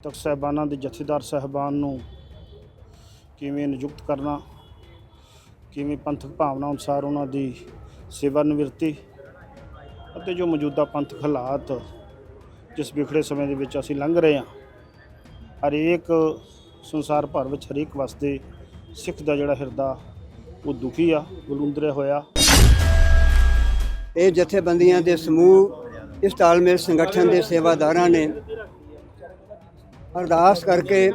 ਤਖਤ ਸਾਹਿਬਾਨਾਂ ਦੇ ਜਥੇਦਾਰ ਸਾਹਿਬਾਨ ਨੂੰ ਕਿਵੇਂ ਨਿਯੁਕਤ ਕਰਨਾ, ਕਿਵੇਂ ਪੰਥਕ ਭਾਵਨਾ ਅਨੁਸਾਰ ਉਹਨਾਂ ਦੀ ਸੇਵਾ ਨਿਵਰਤੀ ਅਤੇ ਜੋ ਮੌਜੂਦਾ ਪੰਥਕ ਹਾਲਾਤ ਜਿਸ ਵਿਖੜੇ ਸਮੇਂ ਦੇ ਵਿੱਚ ਅਸੀਂ ਲੰਘ ਰਹੇ ਹਾਂ, ਹਰੇਕ ਸੰਸਾਰ ਭਰ ਵਿੱਚ ਹਰੇਕ ਵਸਦੇ ਸਿੱਖ ਦਾ ਜਿਹੜਾ ਹਿਰਦਾ ਉਹ ਦੁਖੀ ਆ ਬਲੁੰਦਰਿਆ ਹੋਇਆ। ਇਹ ਜਥੇਬੰਦੀਆਂ ਦੇ ਸਮੂਹ ਇਸ ਤਾਲਮੇਲ ਸੰਗਠਨ ਦੇ ਸੇਵਾਦਾਰਾਂ ਨੇ ਅਰਦਾਸ ਕਰਕੇ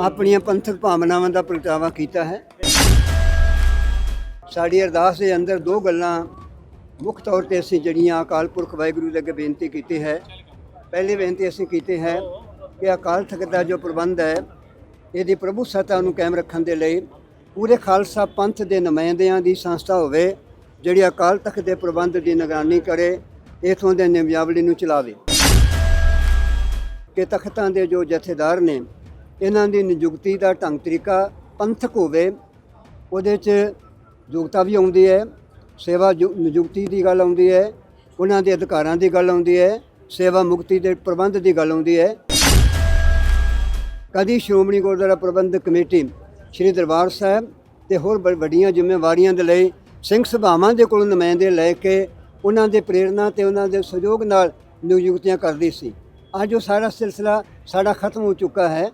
ਆਪਣੀਆਂ ਪੰਥਕ ਭਾਵਨਾਵਾਂ ਦਾ ਪ੍ਰਗਟਾਵਾ ਕੀਤਾ ਹੈ। ਸਾਡੀ ਅਰਦਾਸ ਦੇ ਅੰਦਰ ਦੋ ਗੱਲਾਂ ਮੁੱਖ ਤੌਰ ਤੇ ਅਸੀਂ ਜਿਹੜੀਆਂ ਅਕਾਲ ਪੁਰਖ ਵਾਹਿਗੁਰੂ ਦੇ ਅੱਗੇ ਬੇਨਤੀ ਕੀਤੀ ਹੈ। ਪਹਿਲੀ ਬੇਨਤੀ ਅਸੀਂ ਕੀਤੀ ਹੈ ਕਿ ਅਕਾਲ ਤਖਤ ਦਾ ਜੋ ਪ੍ਰਬੰਧ ਹੈ, ਇਹਦੀ ਪ੍ਰਭੂ ਸੱਤਾ ਨੂੰ ਕਾਇਮ ਰੱਖਣ ਦੇ ਲਈ ਪੂਰੇ ਖਾਲਸਾ ਪੰਥ ਦੇ ਨੁਮਾਇੰਦਿਆਂ ਦੀ ਸੰਸਥਾ ਹੋਵੇ, ਜਿਹੜੀ ਅਕਾਲ ਤਖਤ ਦੇ ਪ੍ਰਬੰਧ ਦੀ ਨਿਗਰਾਨੀ ਕਰੇ, ਇਥੋਂ ਦੇ ਨਿਯਮਾਵਲੀ ਨੂੰ ਚਲਾਵੇ। ਕਿ ਤਖਤਾਂ ਦੇ ਜੋ ਜਥੇਦਾਰ ਨੇ, ਇਹਨਾਂ ਦੀ ਨਿਯੁਕਤੀ ਦਾ ਢੰਗ ਤਰੀਕਾ ਪੰਥਕ ਹੋਵੇ, ਉਹਦੇ 'ਚ ਯੋਗਤਾ ਵੀ ਆਉਂਦੀ ਹੈ, ਸੇਵਾ ਜੋ- ਨਿਯੁਕਤੀ ਦੀ ਗੱਲ ਆਉਂਦੀ ਹੈ, ਉਹਨਾਂ ਦੇ ਅਧਿਕਾਰਾਂ ਦੀ ਗੱਲ ਆਉਂਦੀ ਹੈ, ਸੇਵਾ ਮੁਕਤੀ ਦੇ ਪ੍ਰਬੰਧ ਦੀ ਗੱਲ ਆਉਂਦੀ ਹੈ। ਕਦੀ ਸ਼੍ਰੋਮਣੀ ਗੁਰਦੁਆਰਾ ਪ੍ਰਬੰਧਕ ਕਮੇਟੀ ਸ੍ਰੀ ਦਰਬਾਰ ਸਾਹਿਬ ਤੇ ਹੋਰ ਬ- ਵੱਡੀਆਂ ਜ਼ਿੰਮੇਵਾਰੀਆਂ ਦੇ ਲਈ ਸਿੰਘ ਸਭਾਵਾਂ ਦੇ ਕੋਲ ਨੁਮਾਇੰਦੇ ਲੈ ਕੇ ਉਹਨਾਂ ਦੇ ਪ੍ਰੇਰਣਾ ਤੇ ਉਹਨਾਂ ਦੇ ਸਹਿਯੋਗ ਨਾਲ ਨਿਯੁਕਤੀਆਂ ਕਰਦੀ ਸੀ। ਅੱਜ ਉਹ ਸਾਰਾ ਸਿਲਸਿਲਾ ਸਾਡਾ ਖਤਮ ਹੋ ਚੁੱਕਾ ਹੈ।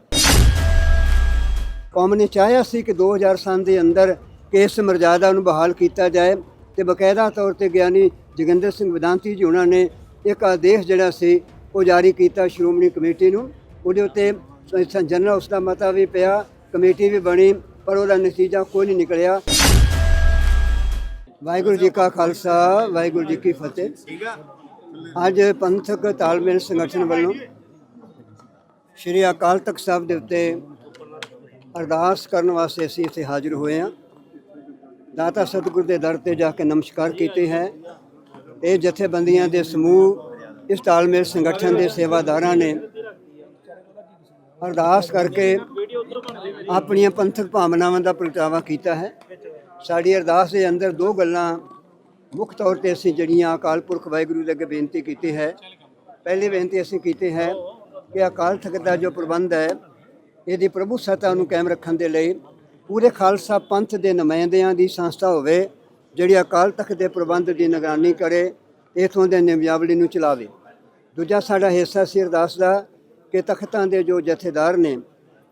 ਕੌਮ ਨੇ ਚਾਹਿਆ ਸੀ ਕਿ 2000 ਸਾਲ ਦੇ ਅੰਦਰ ਕੇਸ ਮਰਜ਼ਾਦਾ ਨੂੰ ਬਹਾਲ ਕੀਤਾ ਜਾਏ ਤੇ ਬਕਾਇਦਾ ਤੌਰ ਤੇ ਗਿਆਨੀ ਜੋਗਿੰਦਰ ਸਿੰਘ ਵਿਦਾਂਤੀ ਜੀ ਉਹਨਾਂ ਨੇ ਇੱਕ ਆਦੇਸ਼ ਜਿਹੜਾ ਸੀ, ਉਹ ਜਾਰੀ ਕੀਤਾ ਸ਼੍ਰੋਮਣੀ ਕਮੇਟੀ ਨੂੰ। ਉਹਦੇ ਉੱਤੇ ਜਨਰਲ ਉਸ ਦਾ ਮਤਾ ਵੀ ਪਿਆ, ਕਮੇਟੀ ਵੀ ਬਣੀ, ਪਰ ਉਹਦਾ ਨਤੀਜਾ ਕੋਈ ਨਹੀਂ ਨਿਕਲਿਆ। ਵਾਹਿਗੁਰੂ ਜੀ ਕਾ ਖਾਲਸਾ, ਵਾਹਿਗੁਰੂ ਜੀ ਕੀ ਫਤਿਹ। ਅੱਜ ਪੰਥਕ ਤਾਲਮੇਲ ਸੰਗਠਨ ਵੱਲੋਂ ਸ਼੍ਰੀ ਅਕਾਲ ਤਖਤ ਸਾਹਿਬ ਦੇ ਉੱਤੇ ਅਰਦਾਸ ਕਰਨ ਵਾਸਤੇ ਅਸੀਂ ਇੱਥੇ ਹਾਜ਼ਰ ਹੋਏ ਹਾਂ। ਦਾਤਾ ਸਤਿਗੁਰ ਦੇ ਦਰ ਤੇ ਜਾ ਕੇ ਨਮਸਕਾਰ ਕੀਤੇ ਹੈ। ਇਹ ਜਥੇਬੰਦੀਆਂ ਦੇ ਸਮੂਹ, ਇਸ ਤਾਲਮੇਲ ਸੰਗਠਨ ਦੇ ਸੇਵਾਦਾਰਾਂ ਨੇ ਅਰਦਾਸ ਕਰਕੇ ਆਪਣੀਆਂ ਪੰਥਕ ਭਾਵਨਾਵਾਂ ਦਾ ਪ੍ਰਗਟਾਵਾ ਕੀਤਾ ਹੈ। ਸਾਡੀ ਅਰਦਾਸ ਦੇ ਅੰਦਰ ਦੋ ਗੱਲਾਂ ਮੁੱਖ ਤੌਰ ਤੇ ਅਸੀਂ ਜਿਹੜੀਆਂ ਅਕਾਲ ਪੁਰਖ ਵਾਹਿਗੁਰੂ ਦੇ ਅੱਗੇ ਬੇਨਤੀ ਕੀਤੀ ਹੈ, ਪਹਿਲੀ ਬੇਨਤੀ ਅਸੀਂ ਕੀਤੀ ਹੈ ਕਿ ਅਕਾਲ ਤਖਤ ਦਾ ਜੋ ਪ੍ਰਬੰਧ ਹੈ, ਇਹਦੀ ਪ੍ਰਭੂ ਸੱਤਾ ਨੂੰ ਕਾਇਮ ਰੱਖਣ ਦੇ ਲਈ ਪੂਰੇ ਖਾਲਸਾ ਪੰਥ ਦੇ ਨੁਮਾਇੰਦਿਆਂ ਦੀ ਸੰਸਥਾ ਹੋਵੇ, ਜਿਹੜੀ ਅਕਾਲ ਤਖਤ ਦੇ ਪ੍ਰਬੰਧ ਦੀ ਨਿਗਰਾਨੀ ਕਰੇ, ਇਥੋਂ ਦੇ ਨਿਯਮਾਵਲੀ ਨੂੰ ਚਲਾਵੇ। ਦੂਜਾ ਸਾਡਾ ਹਿੱਸਾ ਸੀ ਅਰਦਾਸ ਦਾ ਕਿ ਤਖਤਾਂ ਦੇ ਜੋ ਜਥੇਦਾਰ ਨੇ,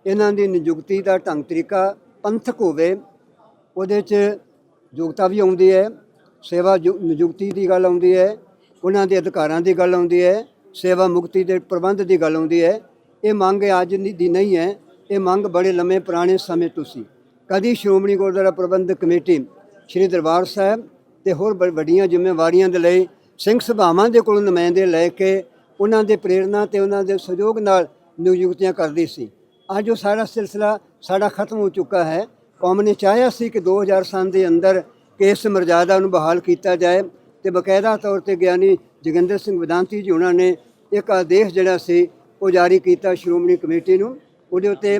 ਇਹਨਾਂ ਦੀ ਨਿਯੁਕਤੀ ਦਾ ਢੰਗ ਤਰੀਕਾ ਪੰਥਕ ਹੋਵੇ, ਉਹਦੇ 'ਚ ਯੋਗਤਾ ਵੀ ਆਉਂਦੀ ਹੈ ਸੇਵਾ ਜੋ- ਨਿਯੁਕਤੀ ਦੀ ਗੱਲ ਆਉਂਦੀ ਹੈ, ਉਹਨਾਂ ਦੇ ਅਧਿਕਾਰਾਂ ਦੀ ਗੱਲ ਆਉਂਦੀ ਹੈ, ਸੇਵਾ ਮੁਕਤੀ ਦੇ ਪ੍ਰਬੰਧ ਦੀ ਗੱਲ ਆਉਂਦੀ ਹੈ। ਇਹ ਮੰਗ ਅੱਜ ਦੀ ਨਹੀਂ ਹੈ, ਇਹ ਮੰਗ ਬੜੇ ਲੰਮੇ ਪੁਰਾਣੇ ਸਮੇਂ ਤੋਂ ਸੀ। ਕਦੀ ਸ਼੍ਰੋਮਣੀ ਗੁਰਦੁਆਰਾ ਪ੍ਰਬੰਧਕ ਕਮੇਟੀ ਸ੍ਰੀ ਦਰਬਾਰ ਸਾਹਿਬ ਤੇ ਹੋਰ ਬ- ਵੱਡੀਆਂ ਜ਼ਿੰਮੇਵਾਰੀਆਂ ਦੇ ਲਈ ਸਿੰਘ ਸਭਾਵਾਂ ਦੇ ਕੋਲ ਨੁਮਾਇੰਦੇ ਲੈ ਕੇ ਉਹਨਾਂ ਦੇ ਪ੍ਰੇਰਣਾ ਤੇ ਉਹਨਾਂ ਦੇ ਸਹਿਯੋਗ ਨਾਲ ਨਿਯੁਕਤੀਆਂ ਕਰਦੀ ਸੀ। ਅੱਜ ਉਹ ਸਾਰਾ ਸਿਲਸਿਲਾ ਸਾਡਾ ਖਤਮ ਹੋ ਚੁੱਕਾ ਹੈ। ਕੌਮ ਨੇ ਚਾਹਿਆ ਸੀ ਕਿ 2000 ਸਾਲ ਦੇ ਅੰਦਰ ਕਿ ਇਸ ਮਰਜ਼ਾਦਾ ਨੂੰ ਬਹਾਲ ਕੀਤਾ ਜਾਏ ਤੇ ਬਕਾਇਦਾ ਤੌਰ ਤੇ ਗਿਆਨੀ ਜੋਗਿੰਦਰ ਸਿੰਘ ਵਿਦਾਂਤੀ ਜੀ ਉਹਨਾਂ ਨੇ ਇੱਕ ਆਦੇਸ਼ ਜਿਹੜਾ ਸੀ, ਉਹ ਜਾਰੀ ਕੀਤਾ ਸ਼੍ਰੋਮਣੀ ਕਮੇਟੀ ਨੂੰ। ਉਹਦੇ ਉੱਤੇ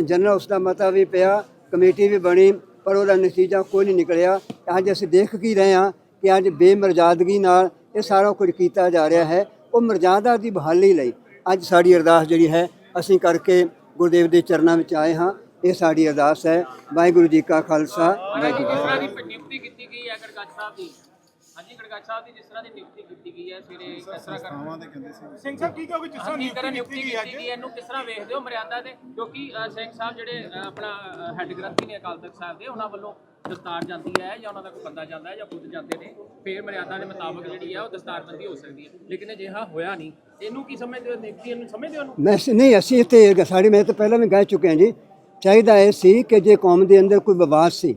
ਜਨਰਲ ਉਸ ਦਾ ਮਤਾ ਵੀ ਪਿਆ, ਕਮੇਟੀ ਵੀ ਬਣੀ, ਪਰ ਉਹਦਾ ਨਤੀਜਾ ਕੋਈ ਨਹੀਂ ਨਿਕਲਿਆ। ਅੱਜ ਅਸੀਂ ਦੇਖ ਕੀ ਰਹੇ ਹਾਂ ਕਿ ਅੱਜ ਬੇਮਰਜ਼ਾਦਗੀ ਨਾਲ ਇਹ ਸਾਰਾ ਕੁਝ ਕੀਤਾ ਜਾ ਰਿਹਾ ਹੈ। ਉਹ ਮਰਜ਼ਾਦਾ ਦੀ ਬਹਾਲੀ ਲਈ ਅੱਜ ਸਾਡੀ ਅਰਦਾਸ ਜਿਹੜੀ ਹੈ, ਅਸੀਂ ਕਰਕੇ ਗੁਰਦੇਵ ਦੇ ਚਰਨਾਂ ਵਿੱਚ ਆਏ ਹਾਂ। ਇਹ ਸਾਡੀ ਅਰਦਾਸ ਹੈ। ਵਾਹਿਗੁਰੂ ਜੀ ਕਾ ਖਾਲਸਾ ਵਾਹਿਗੁਰੂ ਜੀ ਕੀ ਜਿਸ ਫਤਿਹ। ਤਰ੍ਹਾਂ ਦੀ ਨਿਯੁਕਤੀ ਕੀਤੀ ਗਈ ਹੈ ਗੜਗੱਜ ਸਾਹਿਬ ਦੀ। ਹਾਂਜੀ ਗੜਗੱਜ ਸਾਹਿਬ ਦੀ ਜਿਸ ਤਰ੍ਹਾਂ ਦੀ ਨਿਯੁਕਤੀ ਕੀਤੀ ਗਈ ਹੈ ਸਵੇਰੇ ਇਸ ਤਰ੍ਹਾਂ ਕਰ ਸਿੰਘ ਸਾਹਿਬ ਕੀ ਕਹੋਗੇ ਜਿਸ ਤਰ੍ਹਾਂ ਨਿਯੁਕਤੀ ਕੀਤੀ ਗਈ ਹੈ ਇਹਨੂੰ ਕਿਸ ਤਰ੍ਹਾਂ ਵੇਖਦੇ ਹੋ ਮਰਿਆਦਾ ਦੇ? ਕਿਉਂਕਿ ਅ, ਸਿੰਘ ਸਾਹਿਬ ਜਿਹੜੇ ਅ, ਆਪਣਾ ਹੈੱਡ ਗ੍ਰੰਥੀ ਨੇ ਅਕਾਲ ਤਖਤ ਸਾਹਿਬ ਦੇ ਉਹਨਾਂ ਵੱਲੋਂ ਦਸਤਾਰ ਜਾਂਦੀ ਹੈ ਜਾਂ ਉਹਨਾਂ ਦਾ ਕੋਈ ਬੰਦਾ ਜਾਂਦਾ ਹੈ ਜਾਂ ਖੁਦ ਜਾਂਦੇ ਨੇ। ਫੇਰ ਮਰਿਆਦਾ ਦੇ ਮੁਤਾਬਕ ਜਿਹੜੀ ਹੈ ਉਹ ਦਸਤਾਰਬੰਦੀ ਹੋ ਸਕਦੀ ਹੈ। ਲੇਕਿਨ ਅਜਿਹਾ ਹੋਇਆ ਨਹੀਂ। ਇਹਨੂੰ ਕੀ ਸਮਝਦੇ ਹੋ? ਨਿਯੁਕਤੀ ਇਹਨੂੰ ਸਮਝਦੇ ਹੋ ਇਹਨੂੰ ਮੈਂ ਸ- ਨਹੀਂ ਅਸੀਂ ਇੱਥੇ ਸਾਡੇ ਮੈਂ ਤਾਂ ਪਹਿਲਾਂ ਵੀ ਕਹਿ ਚੁੱਕੇ ਹਾਂ ਜੀ। ਚਾਹੀਦਾ ਇਹ ਸੀ ਕਿ ਜੇ ਕੌਮ ਦੇ ਅੰਦਰ ਕੋਈ ਵਿਵਾਦ ਸੀ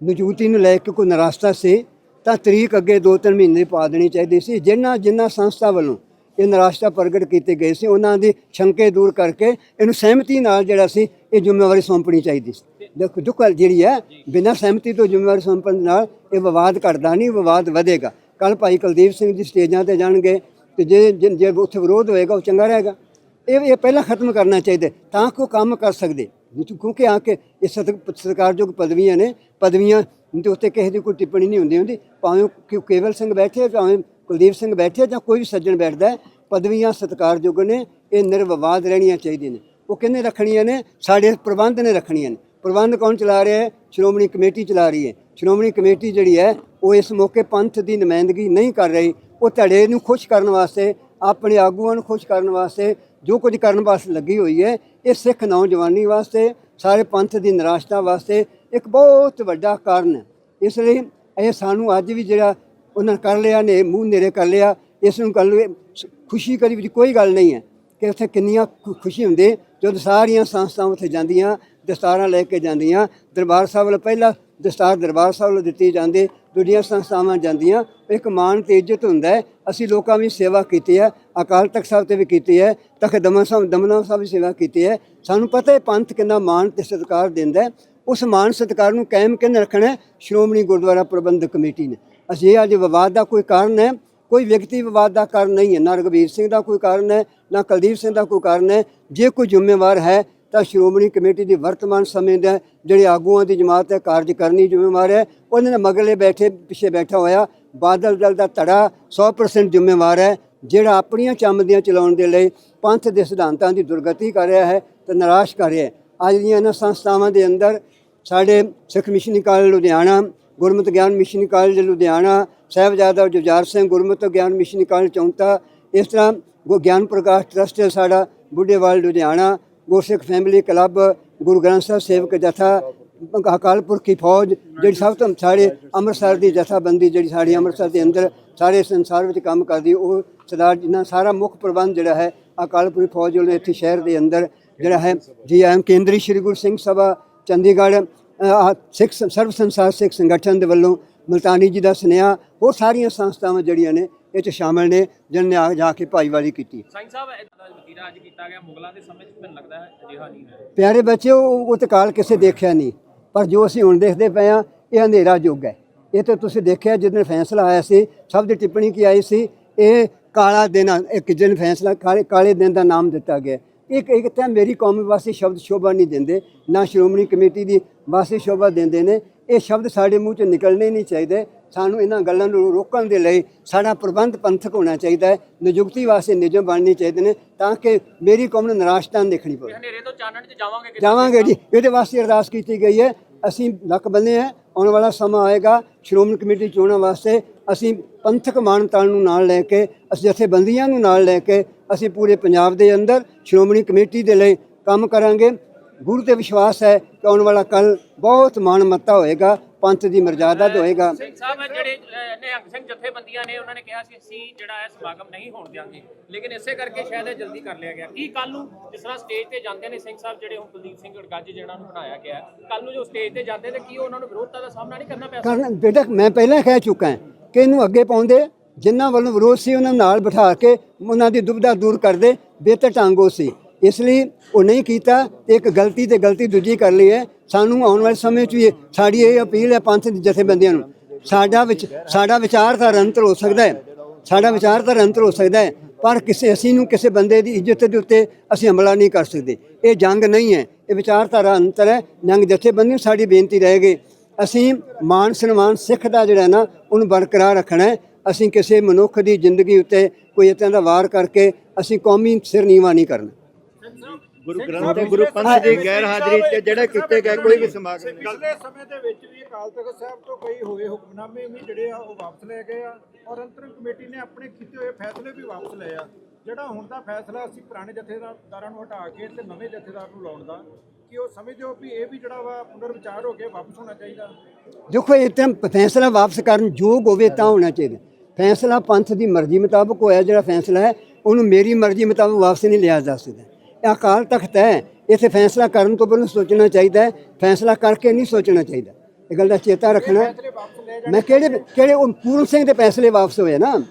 ਨਿਯੁਕਤੀ ਨੂੰ ਲੈ ਕੇ ਕੋਈ ਨਰਾਸਤਾ ਸੀ, ਤਾਂ ਤਰੀਕ ਅੱਗੇ 2-3 ਮਹੀਨੇ ਪਾ ਦੇਣੀ ਚਾਹੀਦੀ ਸੀ। ਜਿਨ੍ਹਾਂ ਜਿਨ੍ਹਾਂ ਸੰਸਥਾ ਵੱਲੋਂ ਇਹ ਨਰਾਸਤਾ ਪ੍ਰਗਟ ਕੀਤੇ ਗਏ ਸੀ, ਉਹਨਾਂ ਦੀ ਸ਼ੰਕੇ ਦੂਰ ਕਰਕੇ ਇਹਨੂੰ ਸਹਿਮਤੀ ਨਾਲ ਜਿਹੜਾ ਸੀ, ਇਹ ਜ਼ਿੰਮੇਵਾਰੀ ਸੌਂਪਣੀ ਚਾਹੀਦੀ ਸੀ। ਦੇਖੋ, ਦੁੱਖ ਜਿਹੜੀ ਹੈ, ਬਿਨਾਂ ਸਹਿਮਤੀ ਤੋਂ ਜ਼ਿੰਮੇਵਾਰੀ ਸੌਂਪਣ ਨਾਲ ਇਹ ਵਿਵਾਦ ਘਟਦਾ ਨਹੀਂ, ਵਿਵਾਦ ਵਧੇਗਾ। ਕੱਲ ਭਾਈ ਕੁਲਦੀਪ ਸਿੰਘ ਜੀ ਸਟੇਜਾਂ ਤੇ ਜਾਣਗੇ ਤੇ ਜੇ ਜੇ ਜੇ ਉੱਥੇ ਵਿਰੋਧ ਹੋਏਗਾ, ਉਹ ਚੰਗਾ ਰਹੇਗਾ। ਇਹ ਇਹ ਪਹਿਲਾਂ ਖਤਮ ਕਰਨਾ ਚਾਹੀਦਾ, ਤਾਂ ਕੋ ਕੰਮ ਕਰ ਸਕਦੇ। ਨਹੀਂ ਕਿਉਂਕਿ ਆ ਕੇ ਇਹ ਸਤ- ਸਤਿਕਾਰਯੋਗ ਪਦਵੀਆਂ ਨੇ ਪਦਵੀਆਂ ਦੇ ਉੱਤੇ ਕਿਸੇ ਦੀ ਕੋਈ ਟਿੱਪਣੀ ਨਹੀਂ ਹੁੰਦੀ ਹੁੰਦੀ। ਭਾਵੇਂ ਕਿ ਕੇਵਲ ਸਿੰਘ ਬੈਠੇ ਭਾਵੇਂ ਕੁਲਦੀਪ ਸਿੰਘ ਬੈਠੇ ਜਾਂ ਕੋਈ ਵੀ ਸੱਜਣ ਬੈਠਦਾ ਹੈ, ਪਦਵੀਆਂ ਸਤਿਕਾਰਯੋਗ ਨੇ ਇਹ ਨਿਰਵਿਵਾਦ ਰਹਿਣੀਆਂ ਚਾਹੀਦੀਆਂ ਨੇ। ਉਹ ਕਿਹਨੇ ਰੱਖਣੀਆਂ ਨੇ? ਸਾਡੇ ਪ੍ਰਬੰਧ ਨੇ ਰੱਖਣੀਆਂ ਨੇ। ਪ੍ਰਬੰਧ ਕੌਣ ਚਲਾ ਰਿਹਾ ਹੈ? ਸ਼੍ਰੋਮਣੀ ਕਮੇਟੀ ਚਲਾ ਰਹੀ ਹੈ। ਸ਼੍ਰੋਮਣੀ ਕਮੇਟੀ ਜਿਹੜੀ ਹੈ ਉਹ ਇਸ ਮੌਕੇ ਪੰਥ ਦੀ ਨੁਮਾਇੰਦਗੀ ਨਹੀਂ ਕਰ ਰਹੀ। ਉਹ ਧੜੇ ਨੂੰ ਖੁਸ਼ ਕਰਨ ਵਾਸਤੇ ਆਪਣੇ ਆਗੂਆਂ ਨੂੰ ਖੁਸ਼ ਕਰਨ ਵਾਸਤੇ ਜੋ ਕੁਝ ਕਰਨ ਵਾਸਤੇ ਲੱਗੀ ਹੋਈ ਹੈ, ਇਹ ਸਿੱਖ ਨੌਜਵਾਨੀ ਵਾਸਤੇ, ਸਾਰੇ ਪੰਥ ਦੀ ਨਿਰਾਸ਼ਤਾ ਵਾਸਤੇ ਇੱਕ ਬਹੁਤ ਵੱਡਾ ਕਾਰਨ ਹੈ। ਇਸ ਲਈ ਇਹ ਸਾਨੂੰ ਅੱਜ ਵੀ ਜਿਹੜਾ ਉਹਨਾਂ ਕਰ ਲਿਆ, ਨੇ ਮੂੰਹ ਨੇੜੇ ਕਰ ਲਿਆ, ਇਸ ਨੂੰ ਗੱਲ ਖੁਸ਼ੀ ਕਰੀ ਵਿੱਚ ਕੋਈ ਗੱਲ ਨਹੀਂ ਹੈ ਕਿ ਉੱਥੇ ਕਿੰਨੀਆਂ ਖੁ- ਖੁਸ਼ੀ ਹੁੰਦੀ ਜਦੋਂ ਸਾਰੀਆਂ ਸੰਸਥਾਵਾਂ ਉੱਥੇ ਜਾਂਦੀਆਂ, ਦਸਤਾਰਾਂ ਲੈ ਕੇ ਜਾਂਦੀਆਂ, ਦਰਬਾਰ ਸਾਹਿਬ ਵੱਲ ਪਹਿਲਾਂ ਦਸਤਾਰ ਦਰਬਾਰ ਸਾਹਿਬ ਵੱਲ ਦਿੱਤੀ ਜਾਂਦੀ, ਦੂਜੀਆਂ ਸੰਸਥਾਵਾਂ ਜਾਂਦੀਆਂ, ਇੱਕ ਮਾਣ ਤੇ ਇੱਜ਼ਤ ਹੁੰਦਾ ਅਸੀਂ ਲੋਕਾਂ ਦੀ ਸੇਵਾ ਕੀਤੀ ਹੈ ਅਕਾਲ ਤਖਤ ਸਾਹਿਬ ਤੇ ਵੀ ਕੀਤੀ ਹੈ, ਤਖਤ ਦਮਨ ਸਾਹਿਬ, ਦਮਨਾ ਸਾਹਿਬ ਦੀ ਸੇਵਾ ਕੀਤੀ ਹੈ। ਸਾਨੂੰ ਪਤਾ ਹੈ ਪੰਥ ਕਿੰਨਾ ਮਾਣ ਤੇ ਸਤਿਕਾਰ ਦਿੰਦਾ ਉਸ ਮਾਣ ਸਤਿਕਾਰ ਨੂੰ ਕਾਇਮ ਕਿੰਨੇ ਰੱਖਣਾ ਸ਼੍ਰੋਮਣੀ ਗੁਰਦੁਆਰਾ ਪ੍ਰਬੰਧਕ ਕਮੇਟੀ ਨੇ। ਅਸੀਂ ਅੱਜ ਵਿਵਾਦ ਦਾ ਕੋਈ ਕਾਰਨ ਹੈ? ਕੋਈ ਵਿਅਕਤੀ ਵਿਵਾਦ ਦਾ ਕਾਰਨ ਨਹੀਂ ਹੈ। ਨਾ ਰਘਬੀਰ ਸਿੰਘ ਦਾ ਕੋਈ ਕਾਰਨ ਹੈ, ਨਾ ਕੁਲਦੀਪ ਸਿੰਘ ਦਾ ਕੋਈ ਕਾਰਨ ਹੈ। ਜੇ ਕੋਈ ਜ਼ਿੰਮੇਵਾਰ ਹੈ, ਤਾਂ ਸ਼੍ਰੋਮਣੀ ਕਮੇਟੀ ਦੀ ਵਰਤਮਾਨ ਸਮੇਂ ਦਾ ਜਿਹੜੇ ਆਗੂਆਂ ਦੀ ਜਮਾਤ ਹੈ, ਕਾਰਜ ਕਰਨੀ ਜ਼ਿੰਮੇਵਾਰ ਹੈ। ਉਹਨਾਂ ਨੇ ਮਗਲੇ ਬੈਠੇ, ਪਿੱਛੇ ਬੈਠਾ ਹੋਇਆ। ਬਾਦਲ ਦਲ ਦਾ ਧੜਾ 100% ਜ਼ਿੰਮੇਵਾਰ ਹੈ। ਜਿਹੜਾ ਆਪਣੀਆਂ ਚੰਮਦੀਆਂ ਚਲਾਉਣ ਦੇ ਲਈ ਪੰਥ ਦੇ ਸਿਧਾਂਤਾਂ ਦੀ ਦੁਰਗਤੀ ਕਰ ਰਿਹਾ ਹੈ ਤੇ ਨਿਰਾਸ਼ ਕਰ ਰਿਹਾ ਹੈ। ਅੱਜ ਦੀਆਂ ਇਹਨਾਂ ਸੰਸਥਾਵਾਂ ਦੇ ਅੰਦਰ ਸਾਡੇ Sikh missionary college Ludhiana, Gurmat Gyan missionary college Ludhiana, Sahibzada Jujhar Singh Gurmat Gyan missionary college Chaunta, ਇਸ ਤਰ੍ਹਾਂ ਗੋ, ਗਿਆਨ ਪ੍ਰਕਾਸ਼ ਟਰਸਟ ਹੈ ਸਾਡਾ, ਬੁੱਢੇਵਾਲ ਲੁਧਿਆਣਾ, ਗੁਰਸਿੱਖ ਫੈਮਿਲੀ ਕਲੱਬ, ਗੁਰੂ ਗ੍ਰੰਥ ਸਾਹਿਬ ਸੇਵਕ ਜਥਾ ਅਕਾਲ ਪੁਰਖ ਕੀ ਫੌਜ, ਜਿਹੜੀ ਸਭ ਤੋਂ ਸਾਡੇ ਅੰਮ੍ਰਿਤਸਰ ਦੀ ਜਥਾਬੰਦੀ ਜਿਹੜੀ ਸਾਡੀ ਅੰਮ੍ਰਿਤਸਰ ਦੇ ਅੰਦਰ ਸਾਰੇ ਸੰਸਾਰ ਵਿੱਚ ਕੰਮ ਕਰਦੀ ਉਹ ਸਰਦਾਰ ਜਿਨ੍ਹਾਂ ਸਾਰਾ ਮੁੱਖ ਪ੍ਰਬੰਧ ਜਿਹੜਾ ਹੈ ਅਕਾਲ ਪੁਰਖ ਫੌਜ ਵੱਲੋਂ ਇੱਥੇ ਸ਼ਹਿਰ ਦੇ ਅੰਦਰ ਜਿਹੜਾ ਹੈ ਜੀ ਐਮ ਕੇਂਦਰੀ ਸ਼੍ਰੀ ਗੁਰੂ ਸਿੰਘ ਸਭਾ ਚੰਡੀਗੜ੍ਹ ਸਿੱਖ ਸ- ਸਰਬ ਸੰਸਾਰ ਸਿੱਖ ਸੰਗਠਨ ਦੇ ਵੱਲੋਂ ਮਲਤਾਨੀ ਜੀ ਦਾ ਸੁਨੇਹਾ ਹੋਰ ਸਾਰੀਆਂ ਸੰਸਥਾਵਾਂ ਜਿਹੜੀਆਂ ਨੇ ਇਹ ਚ ਸ਼ਾਮਲ ਨੇ ਜਿਨ੍ਹਾਂ ਨੇ ਆ ਜਾ ਕੇ ਭਾਈਵਾਲੀ ਕੀਤੀ। ਸਾਈਂ ਸਾਹਿਬ ਇਦਾਂ ਦਾ ਵਤੀਰਾ ਅੱਜ ਕੀਤਾ ਗਿਆ ਮੁਗਲਾਂ ਦੇ ਸਮੇਂ 'ਚ ਮੈਨੂੰ ਲੱਗਦਾ ਹੈ ਅਜਿਹਾ ਨਹੀਂ ਹੈ। ਪਿਆਰੇ ਬੱਚੇ ਉਹ ਉਹ ਤੇ ਕਾਲ ਕਿਸੇ ਦੇਖਿਆ ਨਹੀਂ ਪਰ ਜੋ ਅਸੀਂ ਹੁਣ ਦੇਖਦੇ ਪਏ ਆ ਇਹ ਹਨੇਰਾ ਯੁੱਗ ਹੈ। ਇਹ ਤਾਂ ਤੁਸੀਂ ਦੇਖਿਆ ਜਦੋਂ ਫੈਸਲਾ ਆਇਆ ਸੀ ਸਭ ਦੀ ਟਿੱਪਣੀ ਕੀ ਆਈ ਸੀ ਇਹ ਕਾਲਾ ਦਿਨ ਆ, ਇੱਕ ਦਿਨ ਫੈਸਲਾ ਕਾਲੇ ਕਾਲੇ ਦਿਨ ਦਾ ਨਾਮ ਦਿੱਤਾ ਗਿਆ। ਇੱਕ ਇੱਕ ਤਾਂ ਮੇਰੀ ਕੌਮ ਵਾਸਤੇ ਸ਼ਬਦ ਸ਼ੋਭਾ ਨਹੀਂ ਦਿੰਦੇ ਨਾ ਸ਼੍ਰੋਮਣੀ ਕਮੇਟੀ ਦੀ ਵਾਸਤੇ ਸ਼ੋਭਾ ਦਿੰਦੇ ਨੇ। ਇਹ ਸ਼ਬਦ ਸਾਡੇ ਮੂੰਹ ਚੋਂ ਨਿਕਲਣੇ ਨਹੀਂ ਚਾਹੀਦੇ। ਸਾਨੂੰ ਇਹਨਾਂ ਗੱਲਾਂ ਨੂੰ ਰੋਕਣ ਦੇ ਲਈ ਸਾਡਾ ਪ੍ਰਬੰਧ ਪੰਥਕ ਹੋਣਾ ਚਾਹੀਦਾ ਹੈ ਨਿਯੁਕਤੀ ਵਾਸਤੇ ਨਿਯਮ ਬਣਨੇ ਚਾਹੀਦੇ ਨੇ ਤਾਂ ਕਿ ਮੇਰੀ ਕੌਮ ਨੂੰ ਨਿਰਾਸ਼ਤਾ ਦੇਖਣੀ ਪਵੇ। ਹਨੇਰੇ ਤੋਂ ਚਾਨਣ 'ਚ ਜਾਵਾਂਗੇ। ਜਾਵਾਂਗੇ ਜੀ। ਇਹਦੇ ਵਾਸਤੇ ਅਰਦਾਸ ਕੀਤੀ ਗਈ ਹੈ। ਅਸੀਂ ਲੱਕ ਬੰਨੇ ਹੈ। ਆਉਣ ਵਾਲਾ ਸਮਾਂ ਆਏਗਾ। ਸ਼੍ਰੋਮਣੀ ਕਮੇਟੀ ਚੋਣਾਂ ਵਾਸਤੇ ਅਸੀਂ ਪੰਥਕ ਮਾਨਤਾ ਨੂੰ ਨਾਲ ਲੈ ਕੇ, ਅਸੀਂ ਜਥੇਬੰਦੀਆਂ ਨੂੰ ਨਾਲ ਲੈ ਕੇ, ਅਸੀਂ ਪੂਰੇ ਪੰਜਾਬ ਦੇ ਅੰਦਰ ਸ਼੍ਰੋਮਣੀ ਕਮੇਟੀ ਦੇ ਲਈ ਕੰਮ ਕਰਾਂਗੇ। ਗੁਰੂ ਤੇ ਵਿਸ਼ਵਾਸ ਹੈ ਆਉਣ ਵਾਲਾ ਕੱਲ ਬਹੁਤ ਮਾਣਮੱਤਾ ਹੋਏਗਾ ਪੰਥ ਦੀ ਮਰਜ਼ਾਦਾ ਹੋਏਗਾ। ਸਿੰਘ ਸਾਹਿਬ ਜਿਹੜੇ ਨਿਹੰਗ ਸਿੰਘ ਜਥੇਬੰਦੀਆਂ ਨੇ ਉਹਨਾਂ ਨੇ ਕਿਹਾ ਸੀ ਅਸੀਂ ਜਿਹੜਾ ਹੈ ਸਮਾਗਮ ਨਹੀਂ ਹੋਣ ਦਿਆਂਗੇ। ਲੇਕਿਨ ਇਸੇ ਕਰਕੇ ਸ਼ਾਇਦ ਇਹ ਜਲਦੀ ਕਰ ਲਿਆ ਗਿਆ। ਕੀ ਕੱਲ ਨੂੰ ਜਿਸ ਤਰ੍ਹਾਂ ਸਟੇਜ ਤੇ ਜਾਂਦੇ ਨੇ ਸਿੰਘ ਸਾਹਿਬ ਜਿਹੜੇ ਹੁਣ ਕੁਲਦੀਪ ਸਿੰਘ ਗੜਗੱਜ ਜਿਹਨਾਂ ਨੂੰ ਬਣਾਇਆ ਗਿਆ ਕੱਲ ਨੂੰ ਜੋ ਸਟੇਜ ਤੇ ਜਾਂਦੇ ਤੇ ਕੀ ਉਹਨਾਂ ਨੂੰ ਵਿਰੋਧਤਾ ਦਾ ਸਾਹਮਣਾ ਨਹੀਂ ਕਰਨਾ ਪਿਆ ਕਰਨ ਬੇਟਾ ਮੈਂ ਪਹਿਲਾਂ ਕਹਿ ਚੁੱਕਾ ਹਾਂ ਕਿ ਇਹਨੂੰ ਅੱਗੇ ਪਾਉਂਦੇ ਜਿਨ੍ਹਾਂ ਵੱਲੋਂ ਵਿਰੋਧ ਸੀ ਉਹਨਾਂ ਨਾਲ ਬਿਠਾ ਕੇ ਉਹਨਾਂ ਦੀ ਦੁਬਿਧਾ ਦੂਰ ਕਰਦੇ ਬਿਹਤਰ ਢੰਗ ਉਹ ਸੀ। ਇਸ ਲਈ ਉਹ ਨਹੀਂ ਕੀਤਾ ਤੇ ਇੱਕ ਗਲਤੀ ਤੇ ਗਲਤੀ ਦੂਜੀ ਕਰ ਲਈ ਹੈ। ਸਾਨੂੰ ਆਉਣ ਵਾਲੇ ਸਮੇਂ 'ਚ ਵੀ ਸਾਡੀ ਇਹ ਅਪੀਲ ਹੈ ਪੰਥ ਦੀ ਜਥੇਬੰਦੀਆਂ ਨੂੰ, ਸਾਡਾ ਵਿੱਚ, ਸਾਡਾ ਵਿਚਾਰਧਾਰਾ ਅੰਤਰ ਹੋ ਸਕਦਾ ਹੈ, ਸਾਡਾ ਵਿਚਾਰਧਾਰਾ ਅੰਤਰ ਹੋ ਸਕਦਾ ਹੈ, ਪਰ ਕਿਸੇ, ਅਸੀਂ ਨੂੰ ਕਿਸੇ ਬੰਦੇ ਦੀ ਇੱਜ਼ਤ ਦੇ ਉੱਤੇ ਅਸੀਂ ਹਮਲਾ ਨਹੀਂ ਕਰ ਸਕਦੇ। ਇਹ ਜੰਗ ਨਹੀਂ ਹੈ, ਇਹ ਵਿਚਾਰਧਾਰਾ ਅੰਤਰ ਹੈ, ਜੰਗ ਜਥੇਬੰਦੀ ਨੂੰ ਸਾਡੀ ਬੇਨਤੀ ਰਹੇਗੀ ਅਸੀਂ ਮਾਨ ਸਨਮਾਨ ਸਿੱਖ ਦਾ ਜਿਹੜਾ ਨਾ, ਉਹਨੂੰ ਬਰਕਰਾਰ ਰੱਖਣਾ ਹੈ। ਅਸੀਂ ਕਿਸੇ ਮਨੁੱਖ ਦੀ ਜ਼ਿੰਦਗੀ ਉੱਤੇ ਕੋਈ ਇਤਾਂ ਦਾ ਵਾਰ ਕਰਕੇ ਅਸੀਂ ਕੌਮੀ ਸਿਰ ਨੀਵਾ ਨਹੀਂ ਕਰਨਾ। ਗੁਰੂ ਗ੍ਰੰਥ ਤੇ ਗੁਰੂ ਪੰਥ ਦੀ ਗੈਰ ਹਾਜ਼ਰੀ ਤੇ ਜਿਹੜੇ ਕੀਤੇ ਗਏ ਕੋਈ ਵੀ ਸਮਾਗਮ ਨਹੀਂ। ਪਿਛਲੇ ਸਮੇਂ ਦੇ ਵਿੱਚ ਵੀ ਅਕਾਲ ਤਖਤ ਸਾਹਿਬ ਤੋਂ ਕਈ ਹੋਏ ਹੁਕਮਨਾਮੇ ਵੀ ਜਿਹੜੇ ਆ ਉਹ ਵਾਪਸ ਲਏ ਗਏ ਆ ਔਰ ਅੰਤਰਿਮ ਕਮੇਟੀ ਨੇ ਆਪਣੇ ਕੀਤੇ ਹੋਏ ਫੈਸਲੇ ਵੀ ਵਾਪਸ ਲਏ ਆ। ਜਿਹੜਾ ਹੁਣ ਦਾ ਫੈਸਲਾ ਅਸੀਂ ਪੁਰਾਣੇ ਜਥੇਦਾਰਾਂ ਨੂੰ ਹਟਾ ਕੇ ਤੇ ਨਵੇਂ ਜਥੇਦਾਰ ਨੂੰ ਲਾਉਣ ਦਾ ਕਿ ਉਹ ਸਮਝਦੇ ਹੋ ਵੀ ਇਹ ਵੀ ਜਿਹੜਾ ਵਾ ਪੁਨਰ ਵਿਚਾਰ ਹੋ ਕੇ ਵਾਪਸ ਹੋਣਾ ਚਾਹੀਦਾ? ਦੇਖੋ ਇਹ ਤਾਂ ਫੈਸਲਾ ਵਾਪਸ ਕਰਨ ਯੋਗ ਹੋਵੇ ਤਾਂ ਹੋਣਾ ਚਾਹੀਦਾ। ਫੈਸਲਾ ਪੰਥ ਦੀ ਮਰਜ਼ੀ ਮੁਤਾਬਕ ਹੋਇਆ ਜਿਹੜਾ ਫੈਸਲਾ ਹੈ ਉਹਨੂੰ ਮੇਰੀ ਮਰਜ਼ੀ ਮੁਤਾਬਕ ਵਾਪਸ ਨਹੀਂ ਲਿਆ ਜਾ ਸਕਦਾ। ਅਕਾਲ ਤਖਤ ਹੈ, ਇਥੇ ਫੈਸਲਾ ਕਰਨ ਤੋਂ ਪਹਿਲਾਂ ਸੋਚਣਾ ਚਾਹੀਦਾ ਹੈ, ਫੈਸਲਾ ਕਰਕੇ ਨਹੀਂ ਸੋਚਣਾ ਚਾਹੀਦਾ। ਇਹ ਗੱਲ ਦਾ ਚੇਤਾ ਰੱਖਣਾ ਮੈਂ ਕਿਹੜੇ ਕਿਹੜੇ ਉਹ ਪੂਰਨ ਸਿੰਘ ਦੇ ਫੈਸਲੇ ਵਾਪਸ ਹੋਏ ਨਾ,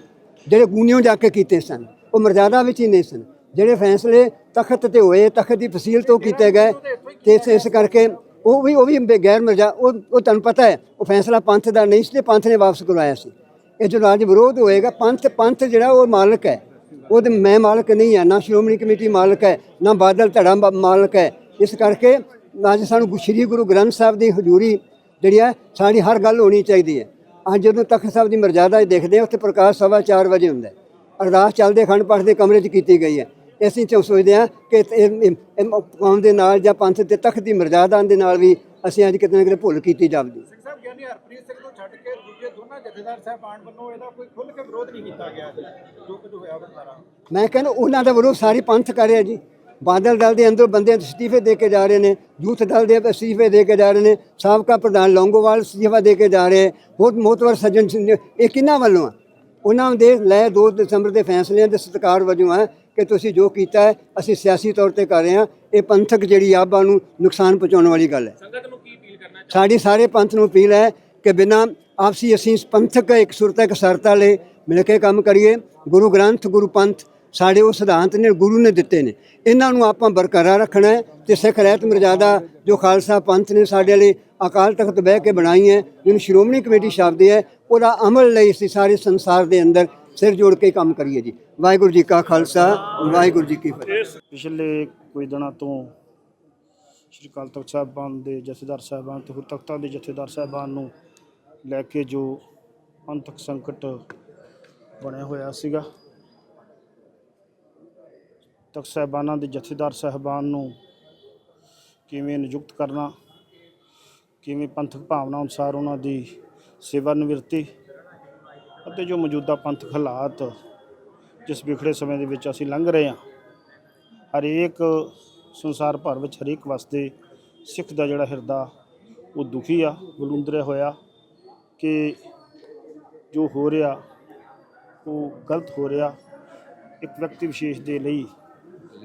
ਜਿਹੜੇ ਗੂਨਿਓ ਜਾ ਕੇ ਕੀਤੇ ਸਨ, ਉਹ ਮਰਜ਼ਾਦਾ ਵਿੱਚ ਹੀ ਨਹੀਂ ਸਨ। ਜਿਹੜੇ ਫੈਸਲੇ ਤਖਤ ਤੇ ਹੋਏ, ਤਖਤ ਦੀ ਫਸੀਲ ਤੋਂ ਕੀਤੇ ਗਏ, ਤੇ ਇਸ- ਇਸ ਕਰਕੇ ਉਹ ਵੀ ਉਹ ਵੀ ਗੈਰ ਮਰਜ਼ਾ, ਉਹ ਉਹ ਤੁਹਾਨੂੰ ਪਤਾ ਹੈ, ਉਹ ਫੈਸਲਾ ਪੰਥ ਦਾ ਨਹੀਂ ਸੀ ਤੇ ਪੰਥ ਨੇ ਵਾਪਸ ਕਰਵਾਇਆ ਸੀ। ਇਹ ਜੋ ਅੱਜ ਵਿਰੋਧ ਹੋਏਗਾ, ਪੰਥ ਪੰਥ ਜਿਹੜਾ ਉਹ ਮਾਲਕ ਹੈ। ਉਹਦੇ ਮੈਂ ਮਾਲਕ ਨਹੀਂ ਹਾਂ ਨਾ ਸ਼੍ਰੋਮਣੀ ਕਮੇਟੀ ਮਾਲਕ ਹੈ ਨਾ ਬਾਦਲ ਧੜਾ ਮਾ- ਮਾਲਕ ਹੈ ਇਸ ਕਰਕੇ ਅੱਜ ਸਾਨੂੰ ਸ੍ਰੀ ਗੁਰੂ ਗ੍ਰੰਥ ਸਾਹਿਬ ਦੀ ਹਜ਼ੂਰੀ ਜਿਹੜੀ ਹੈ ਸਾਡੀ ਹਰ ਗੱਲ ਹੋਣੀ ਚਾਹੀਦੀ ਹੈ ਅੱਜ ਜਦੋਂ ਤਖਤ ਸਾਹਿਬ ਦੀ ਮਰਜ਼ਾਦਾ 'ਚ ਦੇਖਦੇ ਹਾਂ ਉੱਥੇ ਪ੍ਰਕਾਸ਼ ਸਵਾ 4 ਵਜੇ ਹੁੰਦਾ ਹੈ ਅਰਦਾਸ ਚੱਲਦੇ ਅਖੰਡ ਪਾਠ ਦੇ ਕਮਰੇ 'ਚ ਕੀਤੀ ਗਈ ਹੈ ਅਸੀਂ ਚੋਂ ਸੋਚਦੇ ਹਾਂ ਕਿ ਇਹ- ਕੌਮ ਦੇ ਨਾਲ ਜਾਂ ਪੰਥ ਦੇ ਤਖਤ ਦੀ ਮਰਜ਼ਾਦਾ ਦੇ ਨਾਲ ਵੀ ਅਸੀਂ ਅੱਜ ਕਿਤੇ ਨਾ ਕਿਤੇ ਭੁੱਲ ਕੀਤੀ ਜਾਪਦੀ ਜਥੇਦਾਰ ਸਾਹਿਬਾਨ ਵੱਲੋਂ ਇਹਦਾ ਕੋਈ ਖੁੱਲ੍ਹ ਕੇ ਵਿਰੋਧ ਨਹੀਂ ਕੀਤਾ ਗਿਆ ਜੀ ਜੋ ਕੁਝ ਹੋਇਆ ਵਰਤਾਰਾ ਮੈਂ ਕਹਿੰਦਾ ਉਹਨਾਂ ਦਾ ਵਿਰੋਧ ਸਾਰੀ ਪੰਥ ਕਰ ਰਿਹਾ ਜੀ। ਬਾਦਲ ਦਲ ਦੇ ਅੰਦਰ ਬੰਦੇ ਅਸਤੀਫੇ ਦੇ ਕੇ ਜਾ ਰਹੇ ਨੇ ਯੂਥ ਦਲ ਦੇ ਅਸਤੀਫੇ ਦੇ ਕੇ ਜਾ ਰਹੇ ਨੇ ਸਾਬਕਾ ਪ੍ਰਧਾਨ ਲੌਂਗੋਵਾਲ ਅਸਤੀਫਾ ਦੇ ਕੇ ਜਾ ਰਹੇ ਬਹੁਤ ਮੋਤਵਰ ਸੱਜਣ। ਇਹ ਕਿਹਨਾਂ ਵੱਲੋਂ ਆ? ਉਹਨਾਂ ਦੇ ਲੈ 2 ਦਸੰਬਰ ਦੇ ਫੈਸਲਿਆਂ ਦੇ ਸਤਿਕਾਰ ਵਜੋਂ ਹੈ ਕਿ ਤੁਸੀਂ ਜੋ ਕੀਤਾ ਹੈ ਅਸੀਂ ਸਿਆਸੀ ਤੌਰ ਤੇ ਕਰ ਰਹੇ ਹਾਂ। ਇਹ ਪੰਥਕ ਜਿਹੜੀ ਆਬਾ ਨੂੰ ਨੁਕਸਾਨ ਪਹੁੰਚਾਉਣ ਵਾਲੀ ਗੱਲ ਹੈ। ਸੰਗਤ ਨੂੰ ਕੀ ਅਪੀਲ ਕਰਨਾ ਸਾਡੀ ਸਾਰੇ ਪੰਥ ਨੂੰ ਅਪੀਲ ਹੈ ਕਿ ਬਿਨਾਂ ਆਪਸੀ ਅਸੀਂ ਪੰਥਕ ਇੱਕ ਸੁਰਤਾ, ਇੱਕ ਸਰਤਾ ਲਈ ਮਿਲ ਕੇ ਕੰਮ ਕਰੀਏ। ਗੁਰੂ ਗ੍ਰੰਥ, ਗੁਰੂ ਪੰਥ ਸਾਡੇ ਉਹ ਸਿਧਾਂਤ ਨੇ, ਗੁਰੂ ਨੇ ਦਿੱਤੇ ਨੇ। ਇਹਨਾਂ ਨੂੰ ਆਪਾਂ ਬਰਕਰਾਰ ਰੱਖਣਾ ਹੈ ਤੇ ਸਿੱਖ ਰਹਿਤ ਮਰਜ਼ਾਦਾ ਜੋ ਖਾਲਸਾ ਪੰਥ ਨੇ ਸਾਡੇ ਲਈ ਅਕਾਲ ਤਖਤ ਬਹਿ ਕੇ ਬਣਾਈ ਹੈ, ਜਿਹਨੂੰ ਸ਼੍ਰੋਮਣੀ ਕਮੇਟੀ ਸ਼ਬਦ ਹੈ, ਉਹਦਾ ਅਮਲ ਲਈ ਅਸੀਂ ਸਾਰੇ ਸੰਸਾਰ ਦੇ ਅੰਦਰ ਸਿਰ ਜੋੜ ਕੇ ਕੰਮ ਕਰੀਏ ਜੀ। ਵਾਹਿਗੁਰੂ ਜੀ ਕਾ ਖਾਲਸਾ, ਵਾਹਿਗੁਰੂ ਜੀ ਕੀ ਫਤਿਹ। ਪਿਛਲੇ ਕੁਝ ਦਿਨਾਂ ਤੋਂ ਸ਼੍ਰੀ ਅਕਾਲ ਤਖਤ ਸਾਹਿਬਾਨ ਦੇ ਜਥੇਦਾਰ ਸਾਹਿਬਾਨ ਤੇ ਹੋਰ ਤਖਤਾਂ ਦੇ ਜਥੇਦਾਰ ਸਾਹਿਬਾਨ ਨੂੰ ਲੈ ਕੇ ਜੋ ਪੰਥਕ ਸੰਕਟ ਬਣਿਆ ਹੋਇਆ ਸੀਗਾ। ਤਖਤ ਸਾਹਿਬਾਨਾਂ ਦੇ ਜਥੇਦਾਰ ਸਾਹਿਬਾਨ ਨੂੰ ਕਿਵੇਂ ਨਿਯੁਕਤ ਕਰਨਾ, ਕਿਵੇਂ ਪੰਥਕ ਭਾਵਨਾ ਅਨੁਸਾਰ ਉਹਨਾਂ ਦੀ ਸੇਵਾ ਨਿਵਰਤੀ ਅਤੇ ਜੋ ਮੌਜੂਦਾ ਪੰਥਕ ਹਾਲਾਤ ਜਿਸ ਵਿਖੜੇ ਸਮੇਂ ਦੇ ਵਿੱਚ ਅਸੀਂ ਲੰਘ ਰਹੇ ਹਾਂ, ਹਰੇਕ ਸੰਸਾਰ ਭਰ ਵਿੱਚ ਹਰੇਕ ਵਸਦੇ ਸਿੱਖ ਦਾ ਜਿਹੜਾ ਹਿਰਦਾ ਉਹ ਦੁਖੀ ਆ ਬਲੁੰਦਰਿਆ ਹੋਇਆ। ਕਿ ਜੋ ਹੋ ਰਿਹਾ, ਉਹ ਗਲਤ ਹੋ ਰਿਹਾ, ਇੱਕ ਵਿਅਕਤੀ ਵਿਸ਼ੇਸ਼ ਦੇ ਲਈ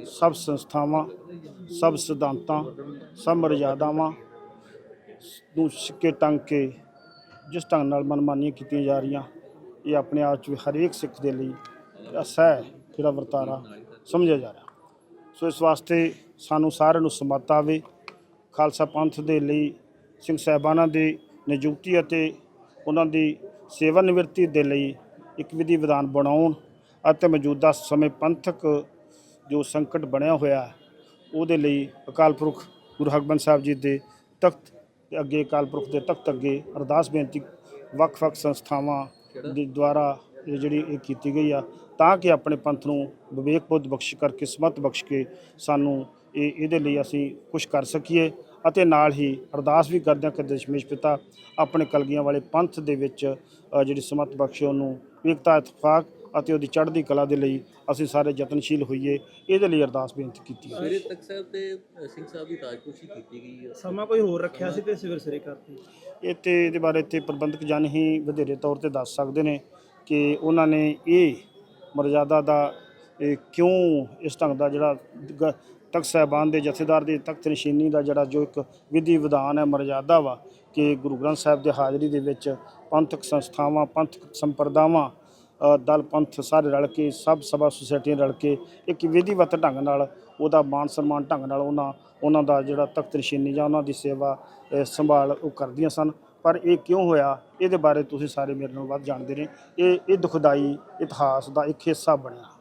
ਸਭ ਸੰਸਥਾਵਾਂ, ਸਭ ਸਿਧਾਂਤਾਂ, ਸਭ ਮਰਜ਼ਾਦਾਵਾਂ ਨੂੰ ਸਿੱਕੇ ਟੰਗ ਕੇ ਜਿਸ ਢੰਗ ਨਾਲ ਮਨਮਾਨੀਆਂ ਕੀਤੀਆਂ ਜਾ ਰਹੀਆਂ, ਇਹ ਆਪਣੇ ਆਪ 'ਚ ਵੀ ਹਰੇਕ ਸਿੱਖ ਦੇ ਲਈ ਅਸਹਿ ਜਿਹੜਾ ਵਰਤਾਰਾ ਸਮਝਿਆ ਜਾ ਰਿਹਾ। ਸੋ ਇਸ ਵਾਸਤੇ ਸਾਨੂੰ ਸਾਰਿਆਂ ਨੂੰ ਸਮਤ ਆਵੇ। ਖਾਲਸਾ ਪੰਥ ਦੇ ਲਈ ਸਿੰਘ ਸਾਹਿਬਾਨਾਂ ਦੀ ਨਿਯੁਕਤੀ ਅਤੇ ਉਹਨਾਂ ਦੀ ਸੇਵਾ ਨਿਵਰਤੀ ਦੇ ਲਈ ਇੱਕ ਵਿਧੀ ਵਿਧਾਨ ਬਣਾਉਣ ਅਤੇ ਮੌਜੂਦਾ ਸਮੇਂ ਪੰਥਕ ਜੋ ਸੰਕਟ ਬਣਿਆ ਹੋਇਆ ਉਹਦੇ ਲਈ ਅਕਾਲ ਪੁਰਖ ਗੁਰੂ ਹਰਗੋਬਿੰਦ ਸਾਹਿਬ ਜੀ ਦੇ ਤਖਤ ਦੇ ਅੱਗੇ ਅਕਾਲ ਪੁਰਖ ਦੇ ਤਖਤ ਅੱਗੇ ਅਰਦਾਸ ਬੇਨਤੀ ਵੱਖ-ਵੱਖ ਸੰਸਥਾਵਾਂ ਦੇ ਦੁਆਰਾ ਇਹ ਜਿਹੜੀ ਇਹ ਕੀਤੀ ਗਈ ਆ ਤਾਂ ਕਿ ਆਪਣੇ ਪੰਥ ਨੂੰ ਵਿਵੇਕ ਬੁੱਧ ਬਖਸ਼ ਕਰਕੇ ਸਮਤ ਬਖਸ਼ ਕੇ ਸਾਨੂੰ ਇਹ ਇਹਦੇ ਲਈ ਅਸੀਂ ਕੁਝ ਕਰ ਸਕੀਏ। ਅਤੇ ਨਾਲ ਹੀ ਅਰਦਾਸ ਵੀ ਕਰਦੇ ਹਾਂ ਕਿ ਦਸ਼ਮੇਸ਼ ਪਿਤਾ ਆਪਣੇ ਕਲਗੀਆਂ ਵਾਲੇ ਪੰਥ ਦੇ ਵਿੱਚ ਜਿਹੜੀ ਸਮਤ ਬਖਸ਼ੇ ਉਹਨੂੰ ਏਕਤਾ ਇਤਫਾਕ ਅਤੇ ਉਹਦੀ ਚੜ੍ਹਦੀ ਕਲਾ ਦੇ ਲਈ ਅਸੀਂ ਸਾਰੇ ਯਤਨਸ਼ੀਲ ਹੋਈਏ। ਇਹਦੇ ਲਈ ਅਰਦਾਸ ਬੇਨਤੀ ਕੀਤੀ ਹੈ। ਸਵੇਰੇ ਤਖਤ ਸਾਹਿਬ ਤੇ ਸਿੰਘ ਸਾਹਿਬ ਦੀ ਤਾਜਪੋਸ਼ੀ ਕੀਤੀ ਗਈ ਹੈ। ਸਮਾਂ ਕੋਈ ਹੋਰ ਰੱਖਿਆ ਸੀ ਤੇ ਸਵੇਰ ਸਵੇਰੇ ਕਰਤੀ ਇਹ ਤੇ ਇਹਦੇ ਬਾਰੇ ਤੇ ਪ੍ਰਬੰਧਕ ਜਨ ਹੀ ਵਧੇਰੇ ਤੌਰ ਤੇ ਦੱਸ ਸਕਦੇ ਨੇ ਕਿ ਉਹਨਾਂ ਨੇ ਇਹ ਮਰਜ਼ਾਦਾ ਦਾ ਇਹ ਕਿਉਂ ਇਸ ਢੰਗ ਦਾ ਜਿਹੜਾ ਤਖਤ ਸਾਹਿਬਾਨ ਦੇ ਜਥੇਦਾਰ ਦੀ ਤਖਤ ਨਿਸ਼ਾਨੀ ਦਾ ਜਿਹੜਾ ਜੋ ਇੱਕ ਵਿਧੀ ਵਿਧਾਨ ਹੈ, ਮਰਜ਼ਾਦਾ ਵਾ ਕਿ ਗੁਰੂ ਗ੍ਰੰਥ ਸਾਹਿਬ ਦੇ ਹਾਜ਼ਰੀ ਦੇ ਵਿੱਚ ਪੰਥਕ ਸੰਸਥਾਵਾਂ, ਪੰਥਕ ਸੰਪਰਦਾਵਾਂ ਦਲ, ਪੰਥ ਸਾਰੇ ਰਲ ਕੇ, ਸਭ ਸਭਾ ਸੁਸਾਇਟੀਆਂ ਰਲ ਕੇ ਇੱਕ ਵਿਧੀਵਤ ਢੰਗ ਨਾਲ ਉਹਦਾ ਮਾਨ ਸਨਮਾਨ ਢੰਗ ਨਾਲ ਉਹਨਾਂ ਉਹਨਾਂ ਦਾ ਜਿਹੜਾ ਤਖਤ ਨਿਸ਼ਾਨੀ ਜਾਂ ਉਹਨਾਂ ਦੀ ਸੇਵਾ ਸੰਭਾਲ ਉਹ ਕਰਦੀਆਂ ਸਨ। ਪਰ ਇਹ ਕਿਉਂ ਹੋਇਆ? ਇਹਦੇ ਬਾਰੇ ਤੁਸੀਂ ਸਾਰੇ ਮੇਰੇ ਨਾਲ ਵੱਧ ਜਾਣਦੇ ਨੇ ਇਹ ਇਹ ਦੁਖਦਾਈ ਇਤਿਹਾਸ ਦਾ ਇੱਕ ਹਿੱਸਾ ਬਣਿਆ।